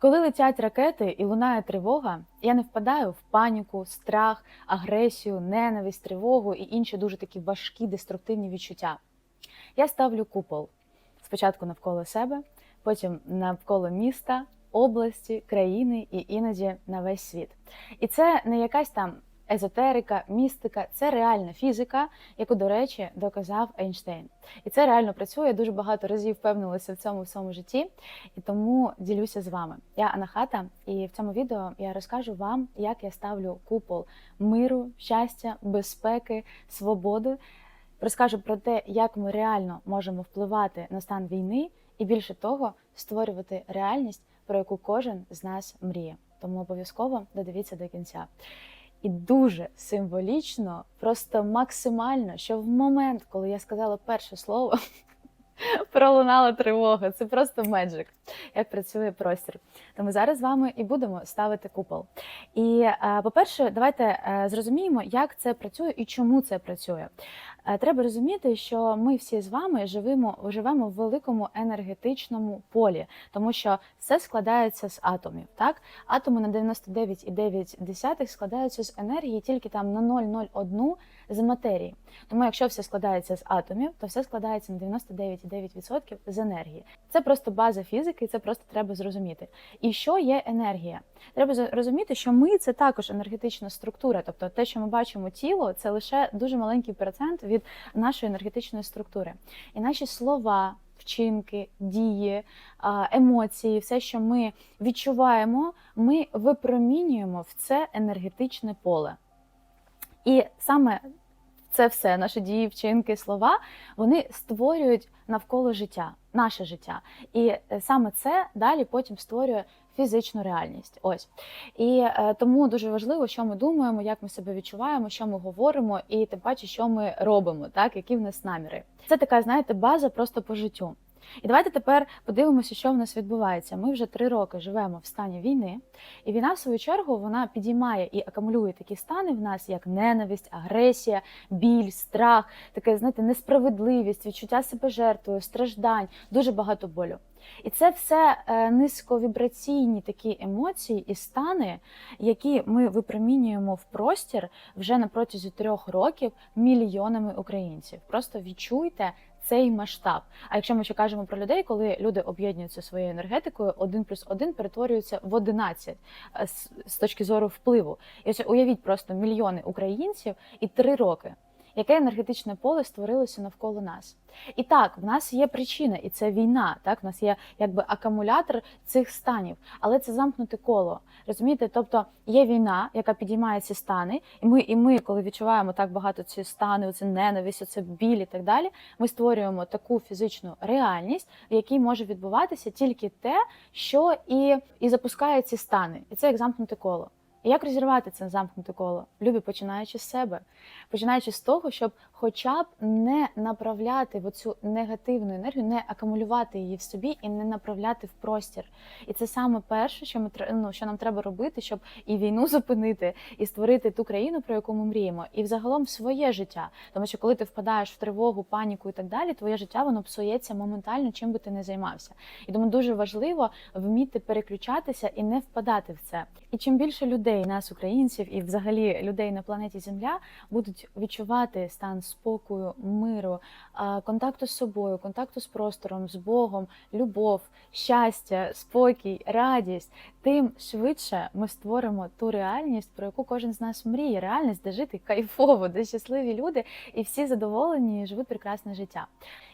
Коли летять ракети і лунає тривога, я не впадаю в паніку, страх, агресію, ненависть, тривогу і інші дуже такі важкі деструктивні відчуття. Я ставлю купол спочатку навколо себе, потім навколо міста, області, країни і іноді на весь світ. І це не якась там езотерика, містика, це реальна фізика, яку, до речі, доказав Ейнштейн. І це реально працює. Я дуже багато разів впевнилася в цьому в своєму житті, і тому ділюся з вами. Я Анахата, і в цьому відео я розкажу вам, як я ставлю купол миру, щастя, безпеки, свободи. Розкажу про те, як ми реально можемо впливати на стан війни, і більше того, створювати реальність, про яку кожен з нас мріє. Тому обов'язково додивіться до кінця. І дуже символічно, просто максимально, що в момент, коли я сказала перше слово, пролунала тривога. Це просто меджик, як працює простір. Тому зараз з вами і будемо ставити купол. І, е, по-перше, давайте е, зрозуміємо, як це працює і чому це працює. Е, Треба розуміти, що ми всі з вами живемо, живемо в великому енергетичному полі, тому що все складається з атомів. Так, атоми на 99,9 складаються з енергії тільки там на 0,01 з матерії. Тому, якщо все складається з атомів, то все складається на 99,9% з енергії. Це просто база фізики, це просто треба зрозуміти. І що є енергія? Треба за- розуміти, що ми це також енергетична структура, тобто те, що ми бачимо тіло, це лише дуже маленький процент від нашої енергетичної структури. І наші слова. Вчинки, дії, емоції, все, що ми відчуваємо, ми випромінюємо в це енергетичне поле. І саме це все, наші дії, вчинки, слова, вони створюють навколо життя, наше життя. І е, саме це далі потім створює фізичну реальність. Ось. І е, тому дуже важливо, що ми думаємо, як ми себе відчуваємо, що ми говоримо, і тим паче, що ми робимо, так, які в нас наміри. Це така, знаєте, база просто по життю. І давайте тепер подивимося, що в нас відбувається. Ми вже три роки живемо в стані війни, і війна, в свою чергу, вона підіймає і акумулює такі стани в нас, як ненависть, агресія, біль, страх, таке, знаєте, несправедливість, відчуття себе жертвою, страждань, дуже багато болю. І це все е, низьковібраційні такі емоції і стани, які ми випромінюємо в простір вже на протязі трьох років мільйонами українців. Просто відчуйте цей масштаб. А якщо ми ще кажемо про людей, коли люди об'єднуються своєю енергетикою, один плюс один перетворюється в 11 е, з, з точки зору впливу. І ось уявіть просто мільйони українців і три роки. Яке енергетичне поле створилося навколо нас? І так, в нас є причина, і це війна. Так, в нас є якби акумулятор цих станів, але це замкнуте коло. Розумієте? Тобто є війна, яка підіймає ці стани, і ми, і ми, коли відчуваємо так багато ці стани, оце ненависть, оце біль і так далі. Ми створюємо таку фізичну реальність, в якій може відбуватися тільки те, що і, і запускає ці стани, і це як замкнуте коло. Як розірвати це замкнуте коло? Любі, починаючи з себе, починаючи з того, щоб хоча б не направляти в оцю негативну енергію, не акумулювати її в собі і не направляти в простір. І це саме перше, що ми ну, що нам треба робити, щоб і війну зупинити, і створити ту країну, про яку ми мріємо, і взагалом своє життя. Тому що коли ти впадаєш в тривогу, паніку і так далі, твоє життя воно псується моментально, чим би ти не займався. І тому дуже важливо вміти переключатися і не впадати в це. І чим більше людей, нас, українців, і взагалі людей на планеті Земля будуть відчувати стан спокою, миру, контакту з собою, контакту з простором, з Богом, любов, щастя, спокій, радість, тим швидше ми створимо ту реальність, про яку кожен з нас мріє. Реальність, де жити кайфово, де щасливі люди і всі задоволені і живуть прекрасне життя.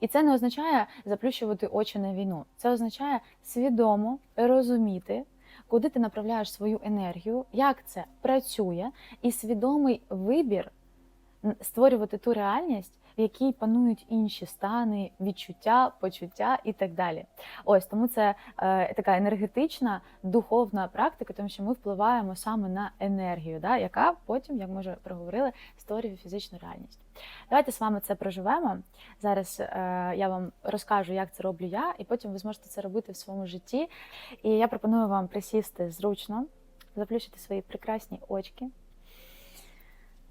І це не означає заплющувати очі на війну. Це означає свідомо розуміти. Куди ти направляєш свою енергію, як це працює, і свідомий вибір створювати ту реальність, в якій панують інші стани, відчуття, почуття і так далі. Ось тому це е, така енергетична духовна практика, тому що ми впливаємо саме на енергію, да, яка потім, як ми вже проговорили, створює фізичну реальність. Давайте з вами це проживемо. Зараз е, я вам розкажу, як це роблю я, і потім ви зможете це робити в своєму житті. І я пропоную вам присісти зручно, заплющити свої прекрасні очки.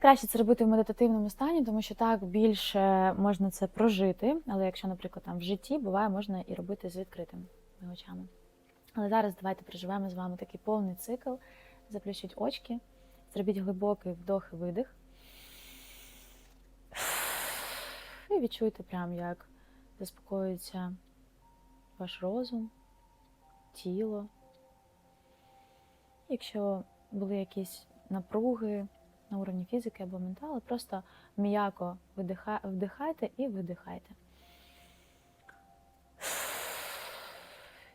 Краще це робити в медитативному стані, тому що так більше можна це прожити. Але якщо, наприклад, там в житті буває, можна і робити з відкритими очами. Але зараз давайте проживемо з вами такий повний цикл. Заплющіть очки, зробіть глибокий вдох і видих. І відчуйте прям, як заспокоюється ваш розум, тіло. Якщо були якісь напруги на уровні фізики або менталу, просто м'яко вдихайте і видихайте.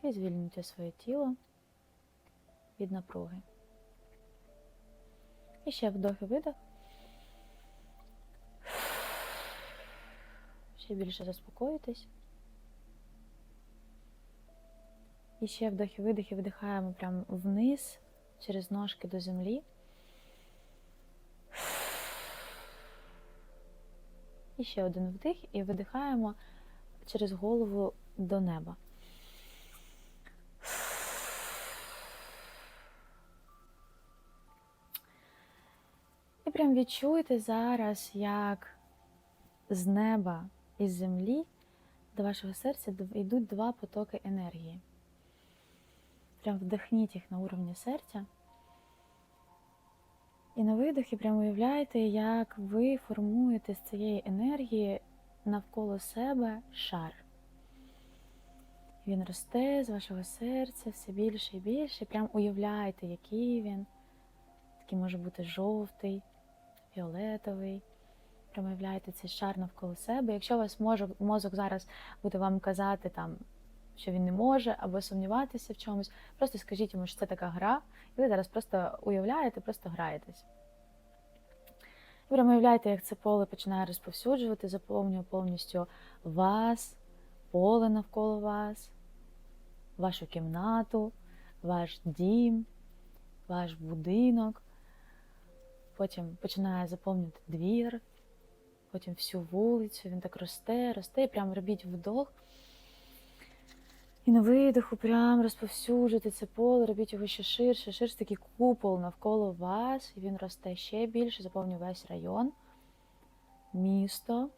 І звільнюйте своє тіло від напруги. І ще вдох і видих. Ще більше заспокоїтесь. І ще вдох і видих і видихаємо прямо вниз через ножки до землі. І ще один вдих і видихаємо через голову до неба. І прям відчуйте зараз, як з неба і з землі до вашого серця йдуть два потоки енергії. Прям вдихніть їх на уровні серця. І на видохі прямо уявляєте, як ви формуєте з цієї енергії навколо себе шар. Він росте з вашого серця все більше і більше. Прям уявляйте, який він. Такий може бути жовтий, фіолетовий. Прям уявляйте цей шар навколо себе. Якщо у вас мозок зараз буде вам казати, там, що він не може, або сумніватися в чомусь, просто скажіть йому, що це така гра, і ви зараз просто уявляєте, просто граєтесь. Прямо уявляєте, як це поле починає розповсюджувати, заповнює повністю вас, поле навколо вас, вашу кімнату, ваш дім, ваш будинок. Потім починає заповнювати двір, потім всю вулицю. Він так росте, росте, і прямо робіть вдох. І на видиху прям розповсюджуйте це поле, робіть його ще ширше, ширше такий купол навколо вас, і він росте ще більше, заповнює весь район, місто.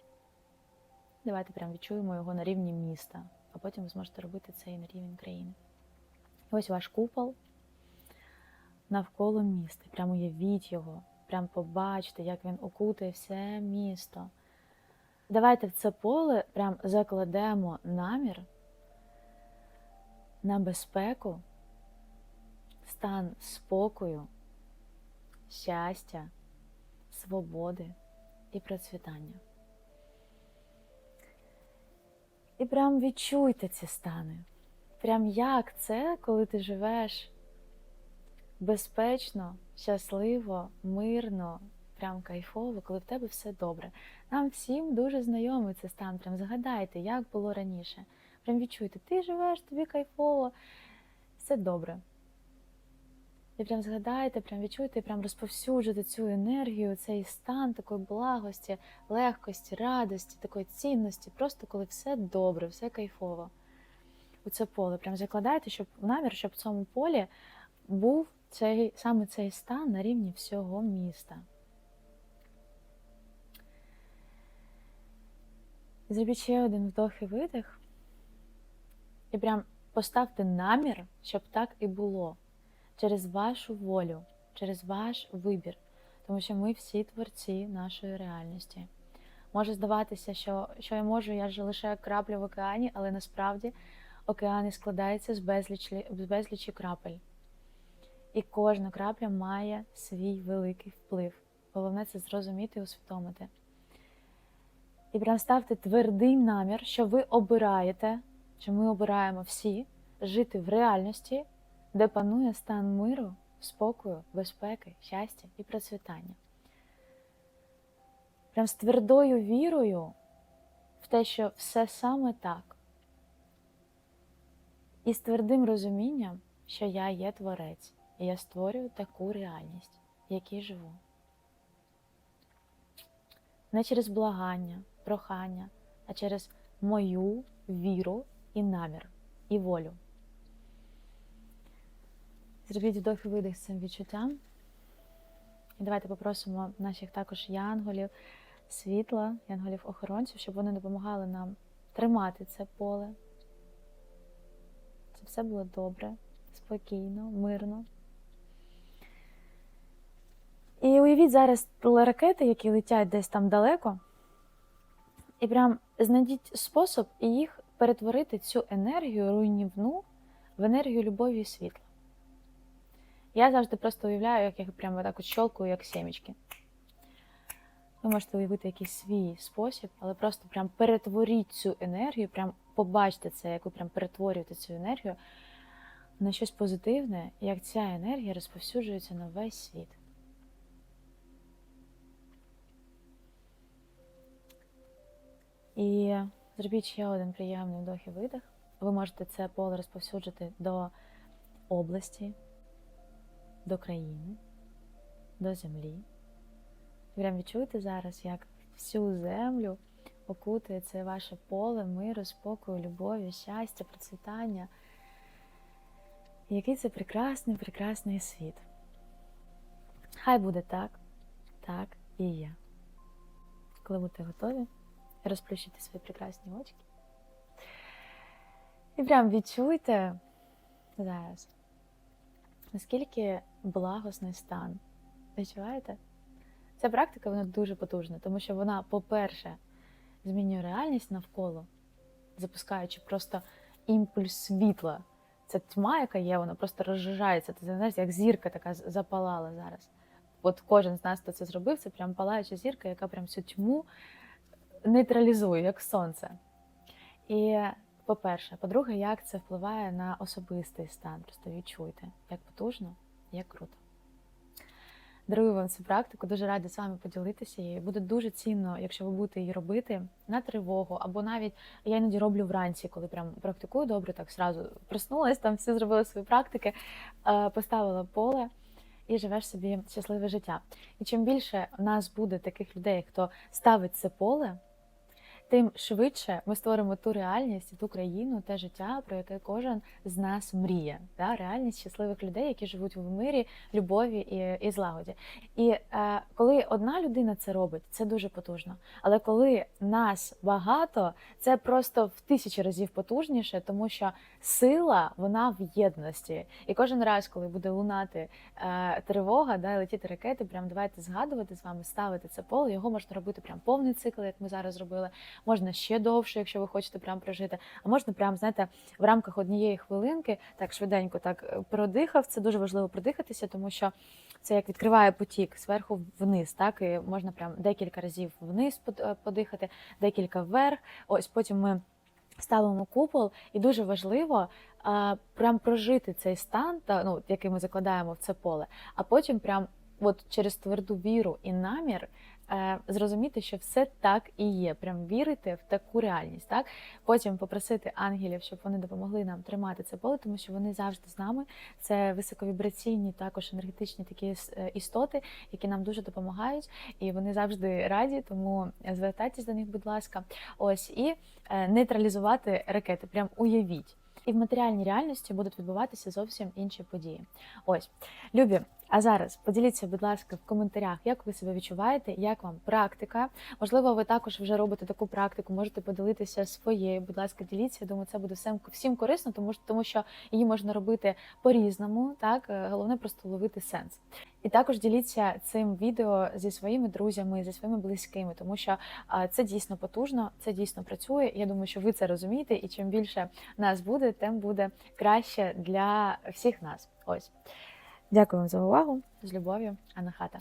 Давайте прям відчуємо його на рівні міста, а потім ви зможете робити це і на рівень країни. І ось ваш купол навколо міста. Прямо уявіть його, прям побачите, як він окутує все місто. Давайте в це поле прям закладемо намір на безпеку, стан спокою, щастя, свободи і процвітання. І прям відчуйте ці стани. Прям як це, коли ти живеш безпечно, щасливо, мирно, прям кайфово, коли в тебе все добре. Нам всім дуже знайомий цей стан. Прям згадайте, як було раніше. Прям відчуйте, ти живеш, тобі кайфово, все добре. І прям згадайте, прям відчуйте, прям розповсюджуйте цю енергію, цей стан такої благості, легкості, радості, такої цінності, просто коли все добре, все кайфово. У це поле. Прям закладайте, щоб намір, щоб в цьому полі був цей, саме цей стан на рівні всього міста. Зробіть ще один вдох і видих. І прям поставте намір, щоб так і було. Через вашу волю, через ваш вибір. Тому що ми всі творці нашої реальності. Може здаватися, що, що я можу, я ж лише крапля в океані, але насправді океани складаються з безлічі, з безлічі крапель. І кожна крапля має свій великий вплив. Головне це зрозуміти і усвідомити. І прям ставте твердий намір, що ви обираєте, що ми обираємо всі жити в реальності, де панує стан миру, спокою, безпеки, щастя і процвітання. Прям з твердою вірою в те, що все саме так. І з твердим розумінням, що я є творець, і я створюю таку реальність, в якій живу. Не через благання, прохання, а через мою віру і намір, і волю. Зробіть вдох і видих з цим відчуттям. І давайте попросимо наших також янголів, світла, янголів-охоронців, щоб вони допомагали нам тримати це поле. Це все було добре, спокійно, мирно. І уявіть зараз ракети, які летять десь там далеко, і прям знайдіть спосіб їх перетворити цю енергію руйнівну в енергію любові і світла. Я завжди просто уявляю, як я прямо так от щолкую, як сімечки. Ви можете уявити якийсь свій спосіб, але просто прям перетворіть цю енергію, прям побачте це, як ви прям перетворюєте цю енергію на щось позитивне, як ця енергія розповсюджується на весь світ. І зробіть ще один приємний вдох і видих. Ви можете це поле розповсюджити до області, до країни, до землі. Прям відчуйте зараз, як всю землю окутує це ваше поле миру, спокою, любові, щастя, процвітання. Який це прекрасний, прекрасний світ. Хай буде так, так і є. Коли будете готові, розплющуйте свої прекрасні очки. І прям відчуйте зараз, наскільки благосний стан. Відчуваєте? Ця практика вона дуже потужна, тому що вона, по-перше, змінює реальність навколо, запускаючи просто імпульс світла. Це тьма, яка є, вона просто розжижається. Ти знаєш, як зірка така запалала зараз. От кожен з нас, хто це зробив, це прям палаюча зірка, яка прям всю тьму нейтралізує, як сонце. І по-перше, по-друге, як це впливає на особистий стан. Просто відчуйте, як потужно, як круто. Дарую вам цю практику, дуже раді з вами поділитися. І буде дуже цінно, якщо ви будете її робити на тривогу, або навіть я іноді роблю вранці, коли прям практикую добре, так зразу проснулась, там всі зробили свої практики, е, поставила поле і живеш собі щасливе життя. І чим більше в нас буде таких людей, хто ставить це поле, тим швидше ми створимо ту реальність, ту країну, те життя, про яке кожен з нас мріє. Да? Реальність щасливих людей, які живуть в мирі, любові і, і злагоді. І е, коли одна людина це робить, це дуже потужно. Але коли нас багато, це просто в тисячі разів потужніше, тому що сила вона в єдності. І кожен раз, коли буде лунати е, тривога, да, летіти ракети, прям давайте згадувати з вами, ставити це поле. Його можна робити прям повний цикл, як ми зараз зробили можна ще довше, якщо ви хочете прям прожити. А можна прям, знаєте, в рамках однієї хвилинки так швиденько так е, продихав. Це дуже важливо продихатися, тому що це як відкриває потік зверху вниз. Так і можна прям декілька разів вниз е, подихати, декілька вверх. Ось потім ми. Ставимо купол, і дуже важливо а, прям прожити цей стан, та ну який ми закладаємо в це поле, а потім прям от через тверду віру і намір зрозуміти, що все так і є. Прям вірити в таку реальність. Так потім попросити ангелів, щоб вони допомогли нам тримати це поле, тому що вони завжди з нами. Це високовібраційні, також енергетичні такі е, істоти, які нам дуже допомагають, і вони завжди раді. Тому звертайтесь до них, будь ласка, ось і е, нейтралізувати ракети. Прям уявіть. І в матеріальній реальності будуть відбуватися зовсім інші події. Ось, любі. А зараз поділіться, будь ласка, в коментарях, як ви себе відчуваєте, як вам практика. Можливо, ви також вже робите таку практику, можете поділитися своєю. Будь ласка, діліться. Я думаю, це буде всім всім корисно, тому що тому що її можна робити по-різному. Так е, головне просто ловити сенс. І також діліться цим відео зі своїми друзями, зі своїми близькими, тому що це дійсно потужно, це дійсно працює. Я думаю, що ви це розумієте, і чим більше нас буде, тим буде краще для всіх нас. Ось. Дякую вам за увагу. З любов'ю, Анна Хата.